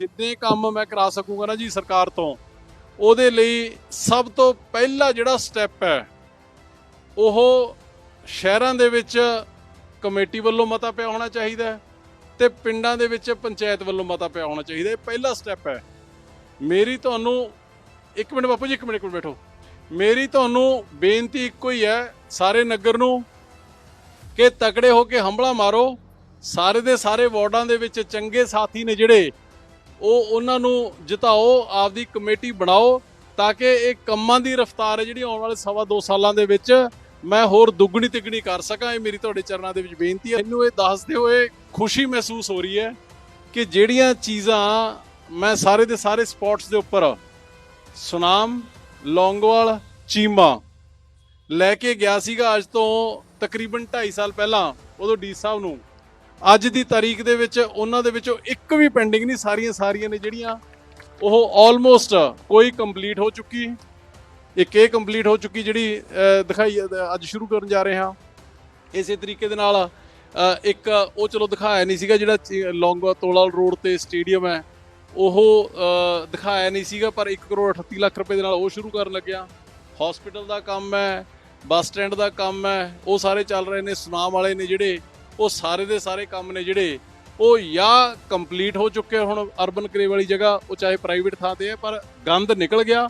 ਜਿੰਨੇ ਕੰਮ ਮੈਂ ਕਰਾ ਸਕੂੰਗਾ ਨਾ ਜੀ ਸਰਕਾਰ ਤੋਂ, ਉਹਦੇ ਲਈ ਸਭ ਤੋਂ ਪਹਿਲਾ ਜਿਹੜਾ ਸਟੈਪ ਹੈ, ਉਹ ਸ਼ਹਿਰਾਂ ਦੇ ਵਿੱਚ ਕਮੇਟੀ ਵੱਲੋਂ ਮਤਾ ਪਿਆ ਹੋਣਾ ਚਾਹੀਦਾ ਹੈ ਤੇ ਪਿੰਡਾਂ ਦੇ ਵਿੱਚ ਪੰਚਾਇਤ ਵੱਲੋਂ ਮਤਾ ਪਿਆ ਹੋਣਾ ਚਾਹੀਦਾ ਇਹ ਪਹਿਲਾ ਸਟੈਪ ਹੈ। ਮੇਰੀ ਤੁਹਾਨੂੰ, ਇੱਕ ਮਿੰਟ ਬਾਪੂ ਜੀ, ਇੱਕ ਮਿੰਟ ਕੋਲ ਬੈਠੋ। ਮੇਰੀ ਤੁਹਾਨੂੰ ਬੇਨਤੀ ਇੱਕੋ ਹੀ ਹੈ, ਸਾਰੇ ਨਗਰ ਨੂੰ ਕਿ ਤਕੜੇ ਹੋ ਕੇ ਹੰਬਲਾ ਮਾਰੋ। ਸਾਰੇ ਦੇ ਸਾਰੇ ਵਾਰਡਾਂ ਦੇ ਵਿੱਚ ਚੰਗੇ ਸਾਥੀ ਨੇ ਜਿਹੜੇ ਉਹ ਉਹਨਾਂ ਨੂੰ ਜਿਤਾਓ, ਆਪਦੀ ਕਮੇਟੀ ਬਣਾਓ ਤਾਂ ਕਿ ਇਹ ਕੰਮਾਂ ਦੀ ਰਫ਼ਤਾਰ ਹੈ ਜਿਹੜੀ ਆਉਣ ਵਾਲੇ ਸਵਾ ਦੋ ਸਾਲਾਂ ਦੇ ਵਿੱਚ ਮੈਂ ਹੋਰ ਦੁੱਗਣੀ ਤਿੱਗਣੀ ਕਰ ਸਕਾਂ। ਇਹ ਮੇਰੀ ਤੁਹਾਡੇ ਚਰਨਾਂ ਦੇ ਵਿੱਚ ਬੇਨਤੀ ਹੈ। ਮੈਨੂੰ ਇਹ ਦੱਸਦੇ ਹੋਏ ਖੁਸ਼ੀ ਮਹਿਸੂਸ ਹੋ ਰਹੀ ਹੈ ਕਿ ਜਿਹੜੀਆਂ ਚੀਜ਼ਾਂ ਮੈਂ ਸਾਰੇ ਦੇ ਸਾਰੇ ਸਪੌਟਸ ਦੇ ਉੱਪਰ ਸੁਨਾਮ, ਲੌਂਗਵਾਲ, ਚੀਮਾ ਲੈ ਕੇ ਗਿਆ ਸੀਗਾ ਅੱਜ ਤੋਂ ਤਕਰੀਬਨ 2.5 ਸਾਲ ਪਹਿਲਾਂ ਉਦੋਂ ਡੀ ਸਾਹਿਬ ਨੂੰ। ਅੱਜ ਦੀ ਤਾਰੀਖ ਦੇ ਵਿੱਚ ਉਹਨਾਂ ਦੇ ਵਿੱਚੋਂ ਇੱਕ ਵੀ ਪੈਂਡਿੰਗ ਨਹੀਂ, ਸਾਰੀਆਂ ਸਾਰੀਆਂ ਨੇ ਜਿਹੜੀਆਂ, ਉਹ ਆਲਮੋਸਟ ਕੋਈ ਕੰਪਲੀਟ ਹੋ ਚੁੱਕੀ। ਇੱਕ ਇਹ ਕੰਪਲੀਟ ਹੋ ਚੁੱਕੀ ਜਿਹੜੀ ਦਿਖਾਈ ਅੱਜ ਸ਼ੁਰੂ ਕਰਨ ਜਾ ਰਹੇ ਹਾਂ। ਇਸੇ ਤਰੀਕੇ ਦੇ ਨਾਲ ਇੱਕ ਉਹ ਚਲੋ ਦਿਖਾਇਆ ਨਹੀਂ ਸੀਗਾ ਜਿਹੜਾ ਚੀ- ਲੌਂਗੋ ਤੋਲਾਲ ਰੋਡ ਤੇ ਸਟੇਡੀਅਮ ਹੈ। ਉਹ ਦਿਖਾਇਆ ਨਹੀਂ ਸੀਗਾ, ਪਰ 1 ਕਰੋੜ 38 ਲੱਖ ਰੁਪਏ ਦੇ ਨਾਲ ਉਹ ਸ਼ੁਰੂ ਕਰਨ ਲੱਗਿਆ। ਹਸਪੀਟਲ ਦਾ ਕੰਮ ਹੈ, ਬੱਸ ਸਟੈਂਡ ਦਾ ਕੰਮ ਹੈ, ਉਹ ਸਾਰੇ ਚੱਲ ਰਹੇ ਨੇ, ਸੁਨਾਮ ਵਾਲੇ ਨੇ ਜਿਹੜੇ ਉਹ ਸਾਰੇ ਦੇ ਸਾਰੇ ਕੰਮ ਨੇ ਜਿਹੜੇ ਉਹ ਜਾਂ ਕੰਪਲੀਟ ਹੋ ਚੁੱਕੇ ਹੁਣ ਅਰਬਨ ਕਰੇ ਵਾਲੀ ਜਗ੍ਹਾ, ਉਹ ਚਾਹੇ ਪ੍ਰਾਈਵੇਟ ਥਾਂ ਤੇ ਹੈ ਪਰ ਗੰਦ ਨਿਕਲ ਗਿਆ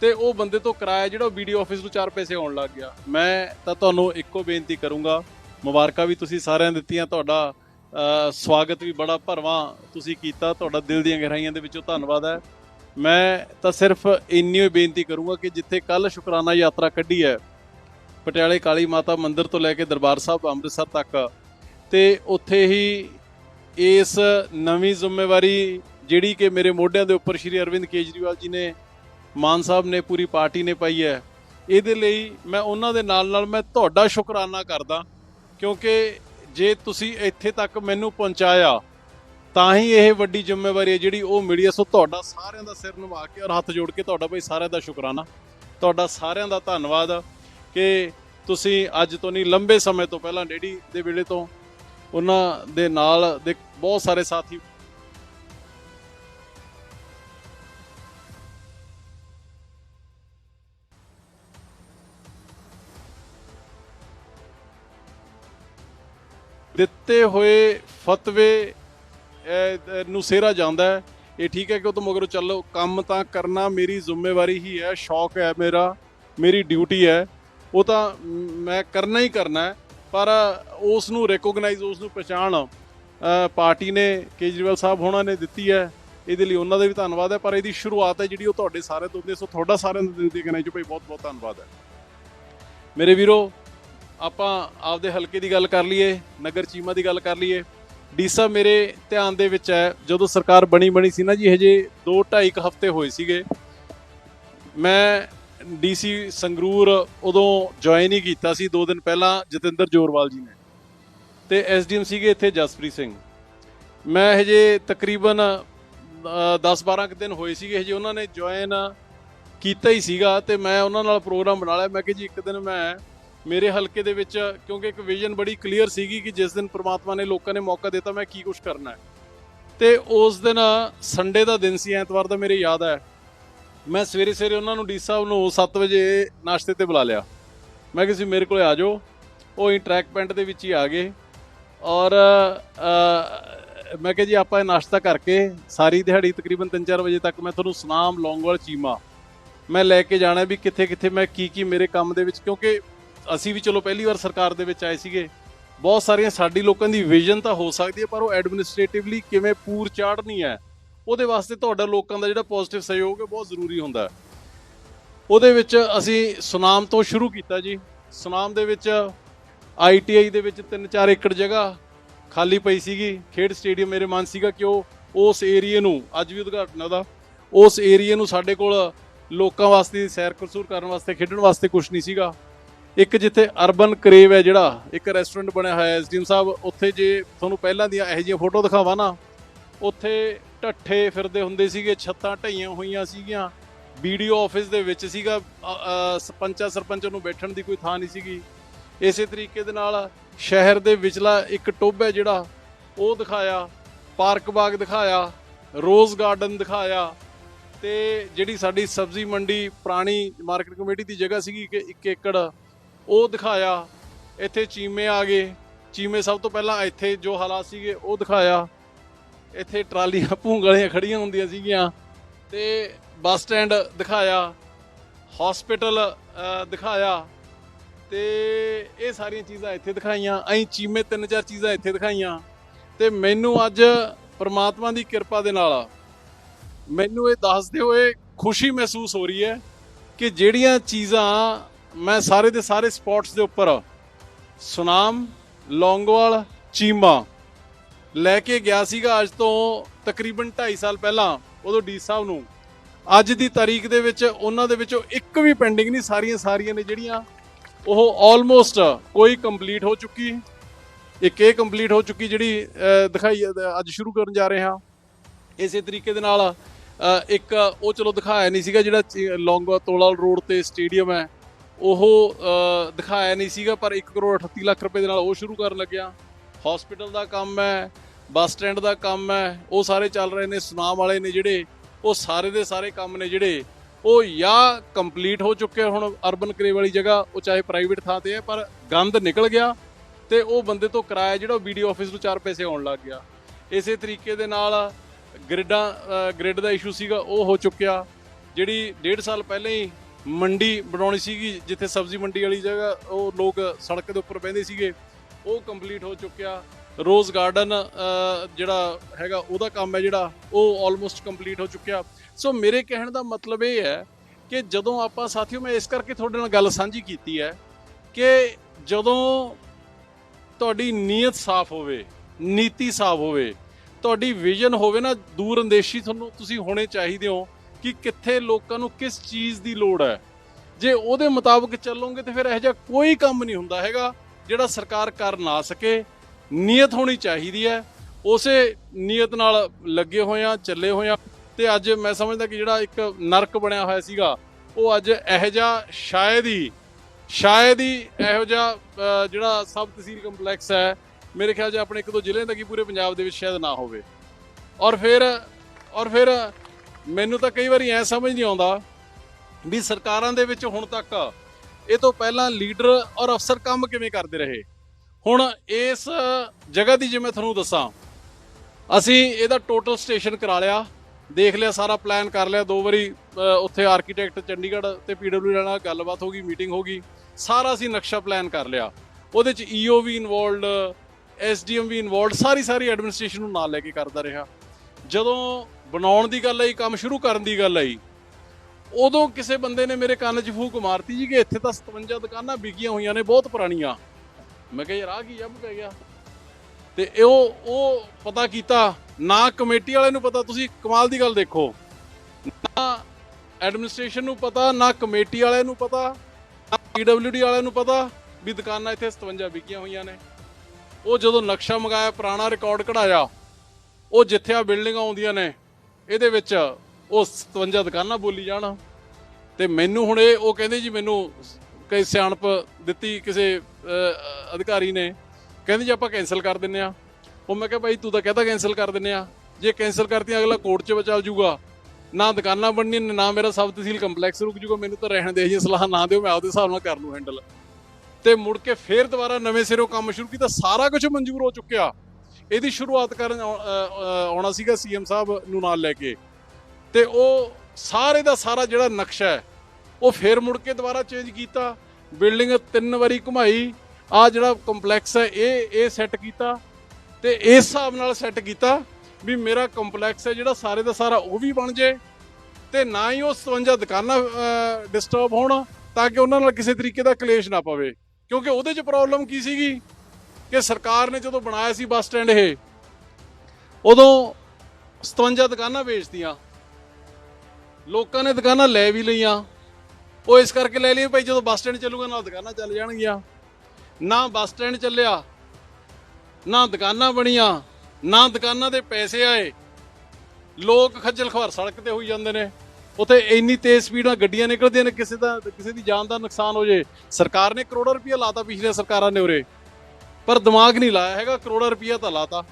ਤੇ ਉਹ ਬੰਦੇ ਤੋਂ ਕਿਰਾਇਆ ਜਿਹੜਾ ਵੀਡੀਓ ਆਫਿਸ ਨੂੰ ਚਾਰ ਪੈਸੇ ਆਉਣ ਲੱਗ ਗਿਆ। ਮੈਂ ਤਾਂ ਤੁਹਾਨੂੰ ਇੱਕੋ ਬੇਨਤੀ ਕਰੂੰਗਾ, ਮੁਬਾਰਕਾਂ ਵੀ ਤੁਸੀਂ ਸਾਰਿਆਂ ਦਿੱਤੀਆਂ, ਤੁਹਾਡਾ ਸਵਾਗਤ ਵੀ ਬੜਾ ਭਰਵਾਂ ਤੁਸੀਂ ਕੀਤਾ, ਤੁਹਾਡਾ ਦਿਲ ਦੀਆਂ ਗਹਿਰਾਈਆਂ ਦੇ ਵਿੱਚੋਂ ਧੰਨਵਾਦ ਹੈ। ਮੈਂ ਤਾਂ ਸਿਰਫ ਇੰਨੀ ਹੀ ਬੇਨਤੀ ਕਰੂੰਗਾ ਕਿ ਜਿੱਥੇ ਕੱਲ ਸ਼ੁਕਰਾਨਾ ਯਾਤਰਾ ਕੱਢੀ ਹੈ, ਪਟਿਆਲੇ ਕਾਲੀ ਮਾਤਾ ਮੰਦਿਰ ਤੋਂ ਲੈ ਕੇ ਦਰਬਾਰ ਸਾਹਿਬ ਅੰਮ੍ਰਿਤਸਰ ਤੱਕ ਤੇ ਉੱਥੇ ਹੀ ਇਸ ਨਵੀਂ ਜ਼ਿੰਮੇਵਾਰੀ ਜਿਹੜੀ ਕਿ ਮੇਰੇ ਮੋਢਿਆਂ ਦੇ ਉੱਪਰ ਸ਼੍ਰੀ ਅਰਵਿੰਦ ਕੇਜਰੀਵਾਲ ਜੀ ਨੇ, ਮਾਨ ਸਾਹਿਬ ਨੇ, ਪੂਰੀ ਪਾਰਟੀ ਨੇ ਪਾਈ ਹੈ, ਇਹਦੇ ਲਈ ਮੈਂ ਉਹਨਾਂ ਦੇ ਨਾਲ ਨਾਲ ਮੈਂ ਤੁਹਾਡਾ ਸ਼ੁਕਰਾਨਾ ਕਰਦਾ, ਕਿਉਂਕਿ ਜੇ ਤੁਸੀਂ ਇੱਥੇ ਤੱਕ ਮੈਨੂੰ ਪਹੁੰਚਾਇਆ, ਤਾਂ ਹੀ ਇਹ ਵੱਡੀ ਜ਼ਿੰਮੇਵਾਰੀ ਹੈ ਜਿਹੜੀ ਉਹ ਮਿਲੀ ਹੈ। ਸੋ ਤੁਹਾਡਾ ਸਾਰਿਆਂ ਦਾ ਸਿਰ ਨਿਭਾ ਕੇ ਔਰ ਹੱਥ ਜੋੜ ਕੇ ਤੁਹਾਡਾ ਬਈ ਸਾਰਿਆਂ ਦਾ ਸ਼ੁਕਰਾਨਾ। ਤੁਹਾਡਾ ਸਾਰਿਆਂ ਦਾ ਧੰਨਵਾਦ ਕਿ ਤੁਸੀਂ ਅੱਜ ਤੋਂ ਨਹੀਂ, ਲੰਬੇ ਸਮੇਂ ਤੋਂ ਪਹਿਲਾਂ ਡੈਡੀ ਦੇ ਵੇਲੇ ਤੋਂ ਉਹਨਾਂ ਦੇ ਨਾਲ ਦੇ ਬਹੁਤ ਸਾਰੇ ਸਾਥੀ ਦਿੱਤੇ ਹੋਏ ਫਤਵੇ ਨੂੰ ਸਿਹਰਾ ਜਾਂਦਾ ਹੈ। ਇਹ ਠੀਕ ਹੈ ਕਿ ਉਹ ਤੋਂ ਮਗਰੋਂ ਚੱਲੋ, ਕੰਮ ਤਾਂ ਕਰਨਾ ਮੇਰੀ ਜ਼ਿੰਮੇਵਾਰੀ ਹੀ ਹੈ, ਸ਼ੌਕ ਹੈ ਮੇਰਾ, ਮੇਰੀ ਡਿਊਟੀ ਹੈ। ਉਹ ਤਾਂ ਮੈਂ ਕਰਨਾ ਹੀ ਕਰਨਾ ਹੈ। ਪਰ ਉਸ ਨੂੰ ਰੈਕੋਗਨਾਈਜ਼ ਉਸ ਨੂੰ ਪਛਾਣ ਪਾਰਟੀ ਨੇ, ਕੇਜਰੀਵਾਲ ਸਾਹਿਬ ਹੋਣਾ ਨੇ ਦਿੱਤੀ ਹੈ। ਇਹਦੇ ਲਈ ਉਹਨਾਂ ਦਾ ਵੀ ਧੰਨਵਾਦ ਹੈ, ਪਰ ਇਹਦੀ ਸ਼ੁਰੂਆਤ ਹੈ ਜਿਹੜੀ ਉਹ ਤੁਹਾਡੇ ਸਾਰੇ ਤੋਂ ਹੁੰਦੀ ਹੈ। ਸੋ ਤੁਹਾਡਾ ਸਾਰਿਆਂ ਦਾ ਦਿਲ ਦੀ ਗਨਾਈ ਚ ਭਾਈ ਬਹੁਤ ਬਹੁਤ ਧੰਨਵਾਦ ਹੈ। ਮੇਰੇ ਵੀਰੋ, ਆਪਾਂ ਆਪਦੇ ਹਲਕੇ ਦੀ ਗੱਲ ਕਰ ਲਈਏ, ਨਗਰ ਚੀਮਾ ਦੀ ਗੱਲ ਕਰ ਲਈਏ। ਡੀਸਾ ਮੇਰੇ ਧਿਆਨ ਦੇ ਵਿੱਚ ਹੈ, ਜਦੋਂ ਸਰਕਾਰ ਬਣੀ ਬਣੀ ਸੀ ਨਾ ਜੀ ਹਜੇ 2 2.5 ਹਫ਼ਤੇ ਹੋਏ ਸੀਗੇ, ਮੈਂ ਡੀਸੀ ਸੰਗਰੂਰ ਉਦੋਂ ਜੁਆਇਨ ਹੀ ਕੀਤਾ ਸੀ 2 ਦਿਨ ਪਹਿਲਾਂ ਜਤਿੰਦਰ ਜੋਰਵਾਲ ਜੀ ਨੇ। ਤੇ ਐਸਡੀਐਮ ਸੀਗੇ ਇੱਥੇ ਜਸਪ੍ਰੀਤ ਸਿੰਘ। ਮੈਂ ਹਜੇ ਤਕਰੀਬਨ 10-12 ਦਿਨ ਹੋਏ ਸੀਗੇ, ਹਜੇ ਉਹਨਾਂ ਨੇ ਜੁਆਇਨ ਕੀਤਾ ਹੀ ਸੀਗਾ ਤੇ ਮੈਂ ਉਹਨਾਂ ਨਾਲ ਪ੍ਰੋਗਰਾਮ ਬਣਾ ਲਿਆ। ਮੈਂ ਕਿ ਜੀ, ਇੱਕ ਦਿਨ ਮੈਂ ਮੇਰੇ ਹਲਕੇ ਦੇ ਵਿੱਚ, ਕਿਉਂਕਿ ਇੱਕ ਵਿਜ਼ਨ ਬੜੀ ਕਲੀਅਰ ਸੀਗੀ ਕਿ ਜਿਸ ਦਿਨ ਪ੍ਰਮਾਤਮਾ ਨੇ ਲੋਕਾਂ ਨੇ ਮੌਕਾ ਦਿੱਤਾ, ਮੈਂ ਕੀ ਕੁਝ ਕਰਨਾ ਹੈ। ਤੇ ਉਸ ਦਿਨ ਸੰਡੇ ਦਾ ਦਿਨ ਸੀ, ਐਤਵਾਰ ਦਾ ਮੇਰੇ ਯਾਦ ਹੈ। ਮੈਂ ਸਵੇਰੇ ਸਵੇਰੇ ਉਹਨਾਂ ਨੂੰ ਡੀ ਸਾਹਿਬ ਨੂੰ 7 ਵਜੇ ਨਾਸ਼ਤੇ ਤੇ ਬੁਲਾ ਲਿਆ। ਮੈਂ ਕਿਹਾ ਸੀ ਮੇਰੇ ਕੋਲੇ ਆ ਜਾਓ। ਉਹ ਹੀ ਟਰੈਕ ਪੈਂਟ ਦੇ ਵਿੱਚ ਹੀ ਆ ਗਏ। ਔਰ ਮੈਂ ਕਿਹਾ ਜੀ, ਆਪਾਂ ਇਹ ਨਾਸ਼ਤਾ ਕਰਕੇ ਸਾਰੀ ਦਿਹਾੜੀ ਤਕਰੀਬਨ 3-4 ਵਜੇ ਤੱਕ ਮੈਂ ਤੁਹਾਨੂੰ ਸੁਨਾਮ, ਲੌਂਗਵਾਲ, ਚੀਮਾ ਮੈਂ ਲੈ ਕੇ ਜਾਣਾ ਵੀ ਕਿੱਥੇ ਕਿੱਥੇ ਮੈਂ ਕੀ ਕੀ ਮੇਰੇ ਕੰਮ ਦੇ ਵਿੱਚ ਕਿਉਂਕਿ ਅਸੀਂ ਵੀ ਚਲੋ ਪਹਿਲੀ ਵਾਰ ਸਰਕਾਰ ਦੇ ਵਿੱਚ ਆਏ ਸੀਗੇ। ਬਹੁਤ ਸਾਰੀਆਂ ਸਾਡੀ ਲੋਕਾਂ ਦੀ ਵਿਜ਼ਨ ਤਾਂ ਹੋ ਸਕਦੀ ਹੈ, ਪਰ ਉਹ ਐਡਮਿਨਿਸਟ੍ਰੇਟਿਵਲੀ ਕਿਵੇਂ ਪੂਰ ਚਾੜ ਨਹੀਂ ਹੈ ਉਹਦੇ ਵਾਸਤੇ ਤੁਹਾਡਾ ਲੋਕਾਂ ਦਾ ਜਿਹੜਾ ਪੋਜ਼ਿਟਿਵ ਸਹਿਯੋਗ ਹੈ, ਬਹੁਤ ਜ਼ਰੂਰੀ ਹੁੰਦਾ ਉਹਦੇ ਵਿੱਚ ਅਸੀਂ ਸੁਨਾਮ ਤੋਂ ਸ਼ੁਰੂ ਕੀਤਾ ਜੀ। ਸੁਨਾਮ ਦੇ ਵਿੱਚ ਆਈਟੀਆਈ ਦੇ ਵਿੱਚ 3-4 ਏਕੜ ਜਗ੍ਹਾ ਖਾਲੀ ਪਈ ਸੀਗੀ। ਖੇਡ ਸਟੇਡੀਅਮ ਮੇਰੇ ਮਨ ਸੀਗਾ ਕਿ ਉਹ ਉਸ ਏਰੀਏ ਨੂੰ, ਅੱਜ ਵੀ ਉਦਘਾਟਨ ਉਹਦਾ, ਉਸ ਏਰੀਏ ਨੂੰ ਸਾਡੇ ਕੋਲ ਲੋਕਾਂ ਵਾਸਤੇ, ਸੈਰ ਕਸੂਰ ਕਰਨ ਵਾਸਤੇ, ਖੇਡਣ ਵਾਸਤੇ ਕੁਝ ਨਹੀਂ ਸੀਗਾ। ਇੱਕ ਜਿੱਥੇ ਅਰਬਨ ਕਰੇਵ ਹੈ ਜਿਹੜਾ, ਇੱਕ ਰੈਸਟੋਰੈਂਟ ਬਣਿਆ ਹੋਇਆ ਹੈ ਐਸਡੀਐਮ ਸਾਹਿਬ, ਉੱਥੇ ਜੇ ਤੁਹਾਨੂੰ ਪਹਿਲਾਂ ਦੀਆਂ ਇਹੋ ਜਿਹੀਆਂ ਫੋਟੋ ਦਿਖਾਵਾਂ ਨਾ ਉੱਥੇ ਢੱਠੇ ਫਿਰਦੇ ਹੁੰਦੇ ਸੀਗੇ ਛੱਤਾਂ ਢਈਆਂ ਹੋਈਆਂ ਸੀਗੀਆਂ। ਵੀਡੀਓ ਆਫਿਸ ਦੇ ਵਿੱਚ ਸੀਗਾ ਅ, ਅ, ਸਰਪੰਚਾ ਸਰਪੰਚ ਨੂੰ ਬੈਠਣ ਦੀ ਕੋਈ ਥਾਂ ਨਹੀਂ ਸੀਗੀ। ਇਸੇ ਤਰੀਕੇ ਦੇ ਨਾਲ ਸ਼ਹਿਰ ਦੇ ਵਿਚਲਾ ਇੱਕ ਟੋਭ ਹੈ ਜਿਹੜਾ ਉਹ ਦਿਖਾਇਆ ਪਾਰਕ ਬਾਗ ਦਿਖਾਇਆ ਰੋਜ਼ ਗਾਰਡਨ ਦਿਖਾਇਆ। ਤੇ ਜਿਹੜੀ ਸਾਡੀ ਸਬਜ਼ੀ ਮੰਡੀ ਪੁਰਾਣੀ ਮਾਰਕੀਟ ਕਮੇਟੀ ਦੀ ਜਗ੍ਹਾ ਸੀਗੀ ਕਿ 1 ਏਕੜ ਉਹ ਦਿਖਾਇਆ। ਇੱਥੇ ਚੀਮੇ ਆ ਗਏ। ਚੀਮੇ ਸਭ ਤੋਂ ਪਹਿਲਾਂ ਇੱਥੇ ਜੋ ਹਾਲਾਤ ਸੀਗੇ ਉਹ ਦਿਖਾਇਆ। ਇੱਥੇ ਟਰਾਲੀਆਂ, ਭੂੰਗਲੀਆਂ ਖੜੀਆਂ ਹੁੰਦੀਆਂ ਸੀਗੀਆਂ ਤੇ ਬੱਸ ਸਟੈਂਡ ਦਿਖਾਇਆ ਹਸਪੀਟਲ ਦਿਖਾਇਆ ਤੇ ਇਹ ਸਾਰੀਆਂ ਚੀਜ਼ਾਂ ਇੱਥੇ ਦਿਖਾਈਆਂ ਐਂ ਚੀਮੇ ਤਿੰਨ ਚਾਰ ਚੀਜ਼ਾਂ ਇੱਥੇ ਦਿਖਾਈਆਂ ਤੇ ਮੈਨੂੰ ਅੱਜ ਪਰਮਾਤਮਾ ਦੀ ਕਿਰਪਾ ਦੇ ਨਾਲ ਮੈਨੂੰ ਇਹ ਦੱਸਦੇ ਹੋਏ ਖੁਸ਼ੀ ਮਹਿਸੂਸ ਹੋ ਰਹੀ ਹੈ ਕਿ ਜਿਹੜੀਆਂ ਚੀਜ਼ਾਂ ਮੈਂ ਸਾਰੇ ਦੇ ਸਾਰੇ ਸਪੌਟਸ ਦੇ ਉੱਪਰ ਸੁਨਾਮ, ਲੌਂਗਵਾਲ, ਚੀਮਾ ਲੈ ਕੇ ਗਿਆ ਸੀਗਾ ਅੱਜ ਤੋਂ ਤਕਰੀਬਨ 2.5 ਸਾਲ ਪਹਿਲਾਂ ਉਦੋਂ ਡੀ ਸਾਹਿਬ ਨੂੰ। ਅੱਜ ਦੀ ਤਾਰੀਖ ਦੇ ਵਿੱਚ ਉਹਨਾਂ ਦੇ ਵਿੱਚੋਂ ਇੱਕ ਵੀ ਪੈਂਡਿੰਗ ਨਹੀਂ, ਸਾਰੀਆਂ ਸਾਰੀਆਂ ਨੇ ਜਿਹੜੀਆਂ, ਉਹ ਆਲਮੋਸਟ ਕੋਈ ਕੰਪਲੀਟ ਹੋ ਚੁੱਕੀ। ਇੱਕ ਇਹ ਕੰਪਲੀਟ ਹੋ ਚੁੱਕੀ ਜਿਹੜੀ ਦਿਖਾਈ ਅੱਜ ਸ਼ੁਰੂ ਕਰਨ ਜਾ ਰਹੇ ਹਾਂ। ਇਸੇ ਤਰੀਕੇ ਦੇ ਨਾਲ ਇੱਕ ਉਹ ਚਲੋ ਦਿਖਾਇਆ ਨਹੀਂ ਸੀਗਾ ਜਿਹੜਾ ਚੀ- ਲੌਂਗੋ ਤੋਲਾਲ ਰੋਡ ਤੇ ਸਟੇਡੀਅਮ ਹੈ। ਉਹ ਦਿਖਾਇਆ ਨਹੀਂ ਸੀਗਾ, ਪਰ 1 ਕਰੋੜ 38 ਲੱਖ ਰੁਪਏ ਦੇ ਨਾਲ ਉਹ ਸ਼ੁਰੂ ਕਰਨ ਲੱਗਿਆ। ਹਸਪੀਟਲ ਦਾ ਕੰਮ ਹੈ ਬੱਸ ਸਟੈਂਡ ਦਾ ਕੰਮ ਹੈ, ਉਹ ਸਾਰੇ ਚੱਲ ਰਹੇ ਨੇ, ਸੁਨਾਮ ਵਾਲੇ ਨੇ ਜਿਹੜੇ, ਉਹ ਸਾਰੇ ਦੇ ਸਾਰੇ ਕੰਮ ਨੇ ਜਿਹੜੇ, ਉਹ ਜਾਂ ਕੰਪਲੀਟ ਹੋ ਚੁੱਕੇ ਹੁਣ ਅਰਬਨ ਕਰੇ ਵਾਲੀ ਜਗ੍ਹਾ, ਉਹ ਚਾਹੇ ਪ੍ਰਾਈਵੇਟ ਥਾਂ ਤੇ ਹੈ, ਪਰ ਗੰਦ ਨਿਕਲ ਗਿਆ ਤੇ ਉਹ ਬੰਦੇ ਤੋਂ ਕਿਰਾਇਆ ਜਿਹੜਾ ਵੀਡੀਓ ਆਫਿਸ ਨੂੰ 4 ਪੈਸੇ ਆਉਣ ਲੱਗ ਗਿਆ। ਇਸੇ ਤਰੀਕੇ ਦੇ ਨਾਲ ਗ੍ਰਿਡਾਂ ਗ੍ਰਿਡ ਦਾ ਇਸ਼ੂ ਸੀਗਾ, ਉਹ ਹੋ ਚੁੱਕਿਆ। ਜਿਹੜੀ 1.5 ਸਾਲ ਪਹਿਲਾਂ ਹੀ ਮੰਡੀ ਬਣਾਉਣੀ ਸੀਗੀ, ਜਿੱਥੇ ਸਬਜ਼ੀ ਮੰਡੀ ਵਾਲੀ ਜਗ੍ਹਾ, ਉਹ ਲੋਕ ਸੜਕ ਦੇ ਉੱਪਰ ਬਹਿੰਦੇ ਸੀਗੇ, ਉਹ ਕੰਪਲੀਟ ਹੋ ਚੁੱਕਿਆ। ਰੋਜ਼ ਗਾਰਡਨ ਜਿਹੜਾ ਹੈਗਾ ਉਹਦਾ ਕੰਮ ਹੈ ਜਿਹੜਾ, ਉਹ ਆਲਮੋਸਟ ਕੰਪਲੀਟ ਹੋ ਚੁੱਕਿਆ। ਸੋ ਮੇਰੇ ਕਹਿਣ ਦਾ ਮਤਲਬ ਇਹ ਹੈ ਕਿ ਜਦੋਂ ਆਪਾਂ ਸਾਥੀਓ, ਮੈਂ ਇਸ ਕਰਕੇ ਤੁਹਾਡੇ ਨਾਲ ਗੱਲ ਸਾਂਝੀ ਕੀਤੀ ਹੈ ਕਿ ਜਦੋਂ ਤੁਹਾਡੀ ਨੀਅਤ ਸਾਫ਼ ਹੋਵੇ, ਨੀਤੀ ਸਾਫ਼ ਹੋਵੇ, ਤੁਹਾਡੀ ਵਿਜ਼ਨ ਹੋਵੇ ਨਾ ਦੂਰ ਅੰਦੇਸ਼ੀ ਤੁਹਾਨੂੰ ਤੁਸੀਂ ਹੋਣੇ ਚਾਹੀਦੇ ਹੋ ਕਿ ਕਿੱਥੇ ਲੋਕਾਂ ਨੂੰ ਕਿਸ ਚੀਜ਼ ਦੀ ਲੋੜ ਹੈ। ਜੇ ਉਹਦੇ ਮੁਤਾਬਕ ਚੱਲੋਗੇ ਤੇ ਫਿਰ ਇਹੋ ਜਿਹਾ ਕੋਈ ਕੰਮ ਨਹੀਂ ਹੁੰਦਾ ਹੈਗਾ ਜਿਹੜਾ ਸਰਕਾਰ ਕਰ ਨਾ ਸਕੇ। ਨੀਅਤ ਹੋਣੀ ਚਾਹੀਦੀ ਹੈ। ਉਸੇ ਨੀਅਤ ਨਾਲ ਲੱਗੇ ਹੋਏ ਆ ਚੱਲੇ ਹੋਏ ਆ ਤੇ ਅੱਜ ਮੈਂ ਸਮਝਦਾ ਕਿ ਜਿਹੜਾ ਇੱਕ ਨਰਕ ਬਣਿਆ ਹੋਇਆ ਸੀਗਾ, ਉਹ ਅੱਜ ਇਹੋ ਜਿਹਾ ਸ਼ਾਇਦ ਹੀ ਸ਼ਾਇਦ ਹੀ ਇਹੋ ਜਿਹਾ ਜਿਹੜਾ ਸਬ ਤਹਿਸੀਲ ਕੰਪਲੈਕਸ ਹੈ, ਮੇਰੇ ਖਿਆਲ 'ਚ ਆਪਣੇ ਇੱਕ ਦੋ ਜ਼ਿਲ੍ਹੇ ਤੱਕ ਹੀ ਪੂਰੇ ਪੰਜਾਬ ਦੇ ਵਿੱਚ ਸ਼ਾਇਦ ਨਾ ਹੋਵੇ। ਔਰ ਫਿਰ ਔਰ ਫਿਰ ਮੈਨੂੰ ਤਾਂ ਕਈ ਵਾਰੀ ਐ ਸਮਝ ਨਹੀਂ ਆਉਂਦਾ ਵੀ ਸਰਕਾਰਾਂ ਦੇ ਵਿੱਚ ਹੁਣ ਤੱਕ ਇਹ ਤੋਂ ਪਹਿਲਾਂ ਲੀਡਰ ਔਰ ਅਫਸਰ ਕੰਮ ਕਿਵੇਂ ਕਰਦੇ ਰਹੇ? ਹੁਣ ਇਸ ਜਗ੍ਹਾ ਦੀ ਜਿਵੇਂ ਤੁਹਾਨੂੰ ਦੱਸਾਂ, ਅਸੀਂ ਇਹਦਾ ਟੋਟਲ ਸਟੇਸ਼ਨ ਕਰਾ ਲਿਆ, ਦੇਖ ਲਿਆ, ਸਾਰਾ ਪਲਾਨ ਕਰ ਲਿਆ, ਦੋ ਵਾਰੀ ਉੱਥੇ ਆਰਕੀਟੈਕਟ ਚੰਡੀਗੜ੍ਹ ਤੇ ਪੀਡਬਲਿਊ ਨਾਲ ਗੱਲਬਾਤ ਹੋ ਗਈ ਮੀਟਿੰਗ ਹੋ ਗਈ, ਸਾਰਾ ਅਸੀਂ ਨਕਸ਼ਾ ਪਲਾਨ ਕਰ ਲਿਆ। ਉਹਦੇ ਚ ਈਓ ਵੀ ਇਨਵੋਲਡ ਐਸਡੀਐਮ ਵੀ ਇਨਵੋਲਡ ਸਾਰੀ ਸਾਰੀ ਐਡਮਿਨਿਸਟ੍ਰੇਸ਼ਨ ਨੂੰ ਨਾਲ ਲੈ ਕੇ ਕਰਦਾ ਰਿਹਾ। ਜਦੋਂ ਬਣਾਉਣ ਦੀ ਗੱਲ ਆਈ, ਕੰਮ ਸ਼ੁਰੂ ਕਰਨ ਦੀ ਗੱਲ ਆਈ, ਉਦੋਂ ਕਿਸੇ ਬੰਦੇ ਨੇ ਮੇਰੇ ਕੰਨ 'ਚ ਫੂਕ ਮਾਰਤੀ ਜੀ ਕਿ ਇੱਥੇ ਤਾਂ 57 ਦੁਕਾਨਾਂ ਵਿਕੀਆਂ ਹੋਈਆਂ ਨੇ, ਬਹੁਤ ਪੁਰਾਣੀਆਂ। ਮੈਂ ਕਿਹਾ ਯਾਰ ਆ ਕੀ ਜੱਬ ਪੈ ਗਿਆ। ਤੇ ਇਹ ਉਹ ਉਹ ਪਤਾ ਕੀਤਾ, ਨਾ ਕਮੇਟੀ ਵਾਲੇ ਨੂੰ ਪਤਾ, ਤੁਸੀਂ ਕਮਾਲ ਦੀ ਗੱਲ ਦੇਖੋ। ਨਾ ਐਡਮਿਨਿਸਟ੍ਰੇਸ਼ਨ ਨੂੰ ਪਤਾ, ਨਾ ਕਮੇਟੀ ਵਾਲੇ ਨੂੰ ਪਤਾ, ਨਾ ਪੀਡਬਲਯੂਡੀ ਵਾਲਿਆਂ ਨੂੰ ਪਤਾ ਵੀ ਦੁਕਾਨਾਂ ਇੱਥੇ 57 ਵਿਕੀਆਂ ਹੋਈਆਂ ਨੇ। ਉਹ ਜਦੋਂ ਨਕਸ਼ਾ ਮੰਗਾਇਆ, ਪੁਰਾਣਾ ਰਿਕਾਰਡ ਕਢਾਇਆ, ਉਹ ਜਿੱਥੇ ਆ ਬਿਲਡਿੰਗਾਂ ਆਉਂਦੀਆਂ ਨੇ, ਇਹਦੇ ਵਿੱਚ ਉਹ 57 ਦੁਕਾਨਾਂ ਬੋਲੀ ਜਾਣ। ਤੇ ਮੈਨੂੰ ਹੁਣ ਇਹ, ਉਹ ਕਹਿੰਦੇ ਜੀ, ਮੈਨੂੰ ਕਈ ਸਿਆਣਪ ਦਿੱਤੀ, ਕਿਸੇ ਅਧਿਕਾਰੀ ਨੇ ਕਹਿੰਦੇ ਜੀ ਆਪਾਂ ਕੈਨਸਲ ਕਰ ਦਿੰਨੇ ਆ। ਉਹ ਮੈਂ ਕਿਹਾ ਭਾਈ ਤੂੰ ਤਾਂ ਕਹਤਾ ਕੈਨਸਲ ਕਰ ਦਿੰਨੇ ਆ। ਜੇ ਕੈਨਸਲ ਕਰਤੀਆਂ ਅਗਲਾ ਕੋਰਟ 'ਚ ਚੱਲ ਜੂਗਾ ਨਾ ਦੁਕਾਨਾਂ ਬਣਨੀ ਨਾ ਮੇਰਾ ਸਬ ਤਹਿਸੀਲ ਕੰਪਲੈਕਸ ਰੁਕ ਜੂਗਾ ਮੈਨੂੰ ਤਾਂ ਰਹਿਣ ਦੇ ਜੀ, ਸਲਾਹ ਨਾ ਦਿਓ, ਮੈਂ ਆਪਦੇ ਹਿਸਾਬ ਨਾਲ ਕਰ ਲੂ ਹੈਂਡਲ ਤੇ ਮੁੜ ਕੇ ਫੇਰ ਦੁਬਾਰਾ ਨਵੇਂ ਸਿਰੋਂ ਕੰਮ ਸ਼ੁਰੂ ਕੀਤਾ, ਸਾਰਾ ਕੁਝ ਮਨਜ਼ੂਰ ਹੋ ਚੁੱਕਿਆ। ਇਹਦੀ ਸ਼ੁਰੂਆਤ ਕਰਨ ਆਉਣਾ ਸੀਗਾ ਸੀਐਮ ਸਾਹਿਬ ਨੂੰ ਨਾਲ ਲੈ ਕੇ। ਤੇ ਉਹ ਸਾਰੇ ਦਾ ਸਾਰਾ ਜਿਹੜਾ ਨਕਸ਼ਾ ਹੈ, ਉਹ ਫੇਰ ਮੁੜ ਕੇ ਦੁਬਾਰਾ ਚੇਂਜ ਕੀਤਾ। ਬਿਲਡਿੰਗ ਤਿੰਨ ਵਾਰੀ ਘੁਮਾਈ। ਆ ਜਿਹੜਾ ਕੰਪਲੈਕਸ ਹੈ, ਇਹ ਇਹ ਸੈੱਟ ਕੀਤਾ ਤੇ ਇਸ ਹਿਸਾਬ ਨਾਲ ਸੈੱਟ ਕੀਤਾ ਵੀ ਮੇਰਾ ਕੰਪਲੈਕਸ ਹੈ ਜਿਹੜਾ ਸਾਰੇ ਦਾ ਸਾਰਾ ਉਹ ਵੀ ਬਣ ਜੇ ਤੇ ਨਾ ਹੀ ਉਹ 57 ਦੁਕਾਨਾਂ ਡਿਸਟਰਬ ਹੋਣ ਤਾਂ ਕਿ ਉਹਨਾਂ ਨਾਲ ਕਿਸੇ ਤਰੀਕੇ ਦਾ ਕਲੇਸ਼ ਨਾ ਪਵੇ। ਕਿਉਂਕਿ ਉਹਦੇ 'ਚ ਪ੍ਰੋਬਲਮ ਕੀ ਸੀਗੀ ਕਿ ਸਰਕਾਰ ਨੇ ਜਦੋਂ ਬਣਾਇਆ ਸੀ ਬੱਸ ਸਟੈਂਡ ਇਹ, ਉਦੋਂ 57 ਦੁਕਾਨਾਂ ਵੇਚਤੀਆਂ। ਲੋਕਾਂ ਨੇ ਦੁਕਾਨਾਂ ਲੈ ਵੀ ਲਈਆਂ। ਉਹ ਇਸ ਕਰਕੇ ਲੈ ਲਈਆਂ ਭਾਈ ਜਦੋਂ ਬੱਸ ਸਟੈਂਡ ਚੱਲੂਗਾ, ਨਾਲ ਦੁਕਾਨਾਂ ਚੱਲ ਜਾਣਗੀਆਂ। ਨਾ ਬੱਸ ਸਟੈਂਡ ਚੱਲਿਆ, ਨਾ ਦੁਕਾਨਾਂ ਬਣੀਆਂ, ਨਾ ਦੁਕਾਨਾਂ ਦੇ ਪੈਸੇ ਆਏ। ਲੋਕ ਖੱਜਲ ਖਵਾਰ ਸੜਕ ਤੇ ਹੋਈ ਜਾਂਦੇ ਨੇ। ਉਥੇ ਇੰਨੀ ਤੇਜ਼ ਸਪੀਡ ਨਾਲ ਗੱਡੀਆਂ ਨਿਕਲਦੀਆਂ ਨੇ, ਕਿਸੇ ਦਾ ਕਿਸੇ ਦੀ ਜਾਨ ਦਾ ਨੁਕਸਾਨ ਹੋ ਜੇ। ਸਰਕਾਰ ਨੇ ਕਰੋੜਾਂ ਰੁਪਏ ਲਾਤਾ ਪਿਛਲੇ ਸਰਕਾਰਾਂ ਨੇ ਉਰੇ। ਪਰ ਦਿਮਾਗ ਨਹੀਂ ਲਾਇਆ ਹੈਗਾ, ਕਰੋੜਾਂ ਰੁਪਏ ਤਾਂ ਲਾਤਾ।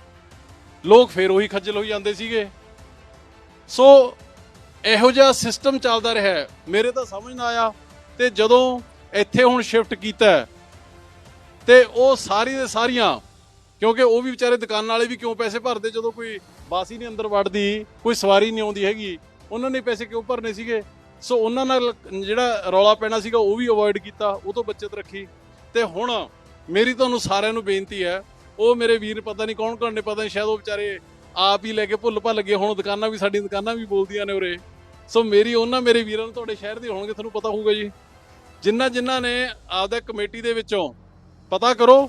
ਲੋਕ ਫੇਰ ਉਹੀ ਖੱਜਲ ਹੋਈ ਜਾਂਦੇ ਸੀਗੇ। ਸੋ ਇਹੋ ਜਿਹਾ ਸਿਸਟਮ ਚੱਲਦਾ ਰਿਹਾ ਮੇਰੇ ਤਾਂ ਸਮਝ ਨਾ ਆਇਆ ਤੇ ਜਦੋਂ ਇੱਥੇ ਹੁਣ ਸ਼ਿਫਟ ਕੀਤਾ ਹੈ, ਤੇ ਉਹ ਸਾਰੀ ਦੇ ਸਾਰੀਆਂ ਕਿਉਂਕਿ ਉਹ ਵੀ ਵਿਚਾਰੇ ਦੁਕਾਨ ਵਾਲੇ ਵੀ ਕਿਉਂ ਪੈਸੇ ਭਰਦੇ? ਜਦੋਂ ਕੋਈ ਬਾਸੀ ਨਹੀਂ ਅੰਦਰ ਵੜਦੀ ਕੋਈ ਸਵਾਰੀ ਨਹੀਂ ਆਉਂਦੀ ਹੈਗੀ ਉਹਨਾਂ ਨੇ ਪੈਸੇ ਕਿਉਂ ਭਰਨੇ ਸੀਗੇ? ਸੋ ਉਹਨਾਂ ਨਾਲ ਜਿਹੜਾ ਰੌਲਾ ਪੈਣਾ ਸੀਗਾ ਉਹ ਵੀ ਅਵੋਇਡ ਕੀਤਾ ਉਹ ਤੋਂ ਬਚਤ ਰੱਖੀ। ਤੇ ਹੁਣ ਮੇਰੀ ਤੁਹਾਨੂੰ ਸਾਰਿਆਂ ਨੂੰ ਬੇਨਤੀ ਹੈ ਉਹ ਮੇਰੇ ਵੀਰ ਪਤਾ ਨਹੀਂ ਕੌਣ ਕੌਣ ਨੇ ਪਤਾ ਨਹੀਂ ਸ਼ਾਇਦ ਉਹ ਵਿਚਾਰੇ ਆਪ ਹੀ ਲੈ ਕੇ ਭੁੱਲ ਭੱਲ ਗਏ ਹੁਣ ਦੁਕਾਨਾਂ ਵੀ ਸਾਡੀਆਂ ਦੁਕਾਨਾਂ ਵੀ ਬੋਲਦੀਆਂ ਨੇ ਉਰੇ। ਸੋ ਮੇਰੀ ਉਹਨਾਂ ਮੇਰੇ ਵੀਰਾਂ ਨੂੰ ਤੁਹਾਡੇ ਸ਼ਹਿਰ ਦੇ ਹੋਣਗੇ, ਤੁਹਾਨੂੰ ਪਤਾ ਹੋਊਗਾ ਜੀ। ਜਿਨ੍ਹਾਂ ਜਿਨ੍ਹਾਂ ਨੇ ਆਪਦਾ ਕਮੇਟੀ ਦੇ ਵਿੱਚੋਂ ਪਤਾ ਕਰੋ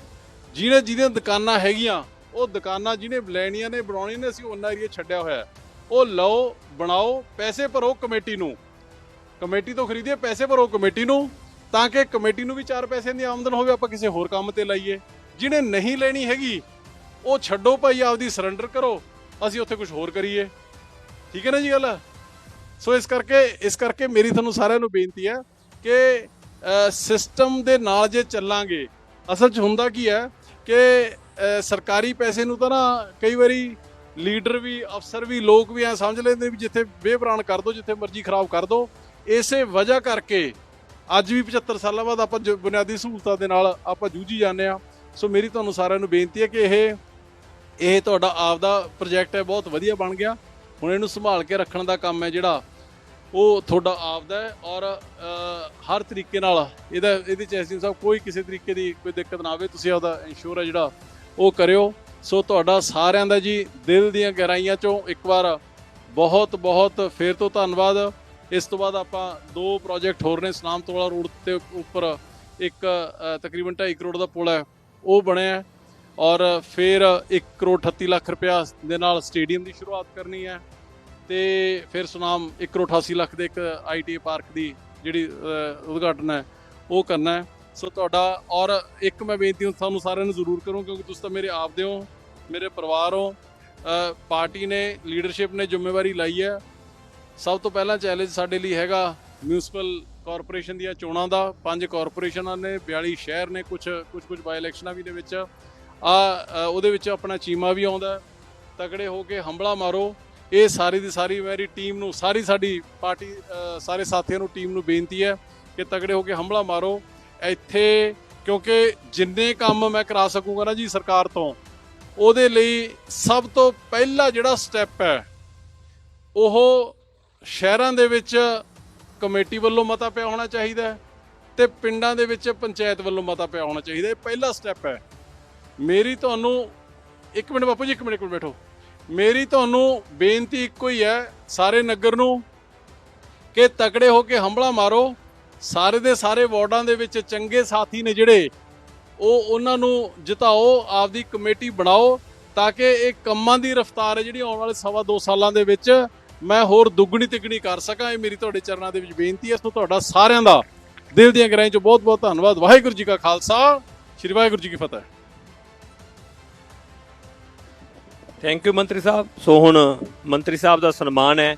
ਜਿਹਨੇ ਜਿਹਦੀਆਂ ਦੁਕਾਨਾਂ ਹੈਗੀਆਂ, ਉਹ ਦੁਕਾਨਾਂ ਜਿਹਨੇ ਲੈਣੀਆਂ ਨੇ, ਬਣਾਉਣੀਆਂ ਨੇ, ਅਸੀਂ ਉਹਨਾਂ ਏਰੀਆ ਛੱਡਿਆ ਹੋਇਆ ਉਹ ਲਓ, ਬਣਾਓ, ਪੈਸੇ ਭਰੋ ਕਮੇਟੀ ਨੂੰ। ਕਮੇਟੀ ਤੋਂ ਖਰੀਦੀਏ, ਪੈਸੇ ਭਰੋ ਕਮੇਟੀ ਨੂੰ, ਤਾਂ ਕਿ ਕਮੇਟੀ ਨੂੰ ਵੀ ਚਾਰ ਪੈਸੇ ਦੀ ਆਮਦਨ ਹੋਵੇ, ਆਪਾਂ ਕਿਸੇ ਹੋਰ ਕੰਮ ਤੇ ਲਾਈਏ। ਜਿਹਨੇ ਨਹੀਂ ਲੈਣੀ ਹੈਗੀ, ਉਹ ਛੱਡੋ ਭਾਈ, ਆਪਦੀ ਸਰੈਂਡਰ ਕਰੋ, ਅਸੀਂ ਉੱਥੇ ਕੁਝ ਹੋਰ ਕਰੀਏ। ਠੀਕ ਹੈ ਨਾ ਜੀ ਗੱਲ? ਸੋ ਇਸ ਕਰਕੇ ਇਸ ਕਰਕੇ ਮੇਰੀ ਤੁਹਾਨੂੰ ਸਾਰਿਆਂ ਨੂੰ ਬੇਨਤੀ ਹੈ ਕਿ ਸਿਸਟਮ ਦੇ ਨਾਲ ਜੇ ਚੱਲਾਂਗੇ, ਅਸਲ 'ਚ ਹੁੰਦਾ ਕੀ ਹੈ ਕਿ ਸਰਕਾਰੀ ਪੈਸੇ ਨੂੰ ਤਾਂ ਨਾ ਕਈ ਵਾਰੀ ਲੀਡਰ ਵੀ, ਅਫਸਰ ਵੀ, ਲੋਕ ਵੀ ਐ ਸਮਝ ਲੈਂਦੇ ਵੀ ਜਿੱਥੇ ਬੇਬਰਾਨ ਕਰ ਦੋ, ਜਿੱਥੇ ਮਰਜ਼ੀ ਖਰਾਬ ਕਰ ਦੋ। ਇਸੇ ਵਜ੍ਹਾ ਕਰਕੇ ਅੱਜ ਵੀ 75 ਸਾਲਾਂ ਬਾਅਦ ਆਪਾਂ ਜੋ, ਬੁਨਿਆਦੀ ਸਹੂਲਤਾਂ ਦੇ ਨਾਲ ਆਪਾਂ ਜੂਝੀ ਜਾਂਦੇ ਆ ਸੋ ਮੇਰੀ ਤੁਹਾਨੂੰ ਸਾਰਿਆਂ ਨੂੰ ਬੇਨਤੀ ਹੈ ਕਿ ਇਹ ਇਹ ਤੁਹਾਡਾ ਆਪਦਾ ਪ੍ਰੋਜੈਕਟ ਹੈ, ਬਹੁਤ ਵਧੀਆ ਬਣ ਗਿਆ। ਹੁਣ ਇਹਨੂੰ ਸੰਭਾਲ ਕੇ ਰੱਖਣ ਦਾ ਕੰਮ ਹੈ ਜਿਹੜਾ ਉਹ ਤੁਹਾਡਾ ਆਪਦਾ ਹੈ ਔਰ ਹਰ ਤਰੀਕੇ ਨਾਲ ਇਹਦਾ, ਇਹਦੇ ਚ ਐਸੀ ਸਾਹਿਬ ਕੋਈ ਕਿਸੇ ਤਰੀਕੇ ਦੀ ਕੋਈ ਦਿੱਕਤ ਨਾ ਆਵੇ, ਤੁਸੀਂ ਆਪਦਾ ਇੰਸ਼ੋਰ ਹੈ ਜਿਹੜਾ ਉਹ ਕਰਿਓ। ਸੋ ਤੁਹਾਡਾ ਸਾਰਿਆਂ ਦਾ ਜੀ ਦਿਲ ਦੀਆਂ ਗਹਿਰਾਈਆਂ ਚੋਂ ਇੱਕ ਵਾਰ ਬਹੁਤ ਬਹੁਤ ਫੇਰ ਤੋਂ ਧੰਨਵਾਦ। ਇਸ ਤੋਂ ਬਾਅਦ ਆਪਾਂ ਦੋ ਪ੍ਰੋਜੈਕਟ ਹੋਰ ਨੇ, ਸਨਾਮ ਤੋਲਾ ਰੋਡ ਤੇ ਉੱਪਰ ਇੱਕ ਤਕਰੀਬਨ 2.5 ਕਰੋੜ ਦਾ ਪੁਲ ਹੈ, ਉਹ ਬਣਿਆ ਔਰ ਫਿਰ 1 ਕਰੋੜ 38 ਲੱਖ ਰੁਪਇਆ ਦੇ ਨਾਲ ਸਟੇਡੀਅਮ ਦੀ ਸ਼ੁਰੂਆਤ ਕਰਨੀ ਹੈ ਤੇ ਫਿਰ ਸੁਨਾਮ 1 ਕਰੋੜ 88 ਲੱਖ ਦੇ ਇੱਕ ਆਈਟੀ ਪਾਰਕ ਦੀ ਜਿਹੜੀ ਉਦਘਾਟਨ ਹੈ, ਉਹ ਕਰਨਾ ਹੈ। ਸੋ ਤੁਹਾਡਾ, ਔਰ ਇੱਕ ਮੈਂ ਬੇਨਤੀ ਹੁਣ ਤੁਹਾਨੂੰ ਸਾਰਿਆਂ ਨੂੰ ਜ਼ਰੂਰ ਕਰੂੰ, ਕਿਉਂਕਿ ਤੁਸੀਂ ਤਾਂ ਮੇਰੇ ਆਪਦੇ ਹੋ, ਮੇਰੇ ਪਰਿਵਾਰ ਹੋ ਪਾਰਟੀ ਨੇ, ਲੀਡਰਸ਼ਿਪ ਨੇ ਜ਼ਿੰਮੇਵਾਰੀ ਲਈ ਹੈ। ਸਭ ਤੋਂ ਪਹਿਲਾਂ ਚੈਲੰਜ ਸਾਡੇ ਲਈ ਹੈਗਾ ਮਿਊਨਿਸਪਲ ਕਾਰਪੋਰੇਸ਼ਨ ਦੀਆਂ ਚੋਣਾਂ ਦਾ। ਪੰਜ ਕਾਰਪੋਰੇਸ਼ਨਾਂ ਨੇ 42 ਸ਼ਹਿਰ ਨੇ ਕੁਝ ਕੁਝ ਕੁਝ ਬਾਈ ਇਲੈਕਸ਼ਨਾਂ ਵੀ ਦੇ ਵਿੱਚ। ਆ ਉਹਦੇ ਵਿੱਚ ਆਪਣਾ ਚੀਮਾ ਵੀ ਆਉਂਦਾ ਹੈ। ਤਗੜੇ ਹੋ ਕੇ ਹੰਬਲਾ ਮਾਰੋ। ਇਹ ਸਾਰੀ ਦੀ ਸਾਰੀ ਮੇਰੀ ਟੀਮ ਨੂੰ, ਸਾਰੀ ਸਾਡੀ ਪਾਰਟੀ ਸਾਰੇ ਸਾਥੀਆਂ ਨੂੰ, ਟੀਮ ਨੂੰ ਬੇਨਤੀ ਹੈ ਕਿ ਤਗੜੇ ਹੋ ਕੇ ਹੰਬਲਾ ਮਾਰੋ। ਇੱਥੇ, ਕਿਉਂਕਿ ਜਿੰਨੇ ਕੰਮ ਮੈਂ ਕਰਾ ਸਕੂੰਗਾ ਨਾ ਜੀ ਸਰਕਾਰ ਤੋਂ, ਉਹਦੇ ਲਈ ਸਭ ਤੋਂ ਪਹਿਲਾ ਜਿਹੜਾ ਸਟੈਪ ਹੈ, ਉਹ ਸ਼ਹਿਰਾਂ ਦੇ ਵਿੱਚ ਕਮੇਟੀ ਵੱਲੋਂ ਮਤਾ ਪਿਆ ਹੋਣਾ ਚਾਹੀਦਾ ਹੈ ਤੇ ਪਿੰਡਾਂ ਦੇ ਵਿੱਚ ਪੰਚਾਇਤ ਵੱਲੋਂ ਮਤਾ ਪਿਆ ਹੋਣਾ ਚਾਹੀਦਾ ਇਹ ਪਹਿਲਾ ਸਟੈਪ ਹੈ। ਮੇਰੀ ਤੁਹਾਨੂੰ, ਇੱਕ ਮਿੰਟ ਬਾਪੂ ਜੀ, ਇੱਕ ਮਿੰਟ ਇੱਕ ਮਿੰਟ ਬੈਠੋ। ਮੇਰੀ ਤੁਹਾਨੂੰ ਬੇਨਤੀ ਇੱਕੋ ਹੀ ਹੈ, ਸਾਰੇ ਨਗਰ ਨੂੰ, ਕਿ ਤਕੜੇ ਹੋ ਕੇ ਹੰਬਲਾ ਮਾਰੋ। ਸਾਰੇ ਦੇ ਸਾਰੇ ਵਾਰਡਾਂ ਦੇ ਵਿੱਚ ਚੰਗੇ ਸਾਥੀ ਨੇ ਜਿਹੜੇ, ਉਹ ਉਹਨਾਂ ਨੂੰ ਜਿਤਾਓ, ਆਪਦੀ ਕਮੇਟੀ ਬਣਾਓ, ਤਾਂ ਕਿ ਇਹ ਕੰਮਾਂ ਦੀ ਰਫ਼ਤਾਰ ਹੈ ਜਿਹੜੀ ਆਉਣ ਵਾਲੇ ਸਵਾ ਦੋ ਸਾਲਾਂ ਦੇ ਵਿੱਚ ਮੈਂ ਹੋਰ ਦੁੱਗਣੀ ਤਿੱਗਣੀ ਕਰ ਸਕਾਂ। ਇਹ ਮੇਰੀ ਤੁਹਾਡੇ ਚਰਨਾਂ ਦੇ ਵਿੱਚ ਬੇਨਤੀ ਹੈ। ਸੋ ਤੁਹਾਡਾ ਸਾਰਿਆਂ ਦਾ ਦਿਲ ਦੀਆਂ ਗਹਿਰਾਈਆਂ ਚੋਂ ਬਹੁਤ ਬਹੁਤ ਧੰਨਵਾਦ। ਵਾਹਿਗੁਰੂ ਜੀ ਕਾ ਖਾਲਸਾ। ਸ੍ਰੀ ਵਾਹਿਗੁਰੂ ਜੀ ਕੀ ਫਤਿਹ। ਥੈਂਕ ਯੂ ਮੰਤਰੀ ਸਾਹਿਬ। ਸੋ ਹੁਣ ਮੰਤਰੀ ਸਾਹਿਬ ਦਾ ਸਨਮਾਨ ਹੈ।